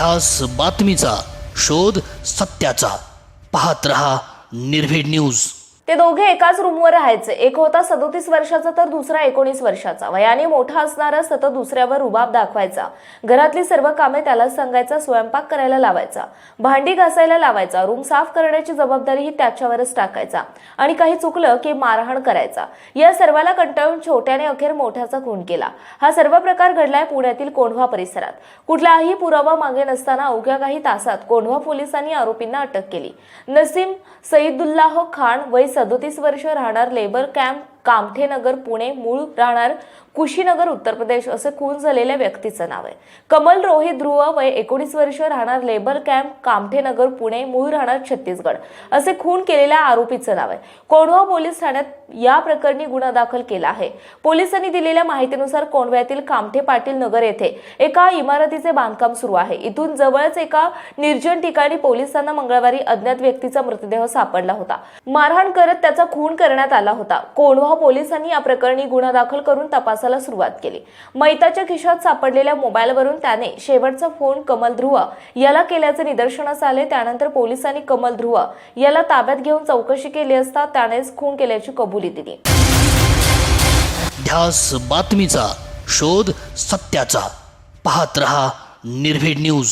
ध्यास बातमीचा शोध सत्याचा. पाहत रहा निर्भीड न्यूज. ते दोघे एकाच रूमवर राहायचे. एक होता सदोतीस वर्षाचा तर दुसरा एकोणीस वर्षाचा. वयाने मोठा असणारा सतत दुसऱ्यावर रुबाब दाखवायचा. घरातली सर्व कामे त्याला सांगायचा स्वयंपाक करायला लावायचा. भांडी घासायला लावायचा. रूम साफ करण्याची जबाबदारी ही त्याच्यावरच टाकायचा. आणि काही चुकलं की मारहाण करायचा. या सर्वाला कंटाळून छोट्याने अखेर मोठ्याचा खून केला. हा सर्व प्रकार घडलाय पुण्यातील कोंढवा परिसरात. कुठलाही पुरावा मागे नसताना अवघ्या काही तासात कोंढवा पोलिसांनी आरोपींना अटक केली. नसीम सईदुल्लाह खान वय सदोतीस वर्ष राहणार लेबर कॅम्प कामठेनगर पुणे मूळ राहणार कुशीनगर उत्तर प्रदेश असे खून झालेल्या व्यक्तीचं नाव आहे. कमल रोहित ध्रुव वय एकोणीस वर्ष राहणार लेबर कॅम्प कामठेनगर पुणे मूळ राहणार छत्तीसगड असे खून केलेल्या आरोपीचं नाव आहे. कोंढवा पोलीस ठाण्यात या प्रकरणी गुन्हा दाखल केला आहे. पोलिसांनी दिलेल्या माहितीनुसार कोंढव्यातील कामठे पाटील नगर येथे एका इमारतीचे बांधकाम सुरू आहे. इथून जवळच एका निर्जन ठिकाणी पोलिसांना मंगळवारी अज्ञात व्यक्तीचा मृतदेह सापडला होता. मारहाण करत त्याचा खून करण्यात आला होता. कोंढवा पोलिसांनी या प्रकरणी गुन्हा दाखल करून तपासाला सुरुवात केली. मैताच्या खिशात सापडलेल्या मोबाईलवरून त्याने शेवटचा फोन कमल ध्रुव याला केल्याचे निदर्शनास आले. त्यानंतर पोलिसांनी कमल ध्रुव याला ताब्यात घेऊन चौकशी केली असता त्यानेच खून केल्याची कबुली दिली. ध्यास बातमीचा शोध सत्याचा. पाहत रहा निर्भीड न्यूज.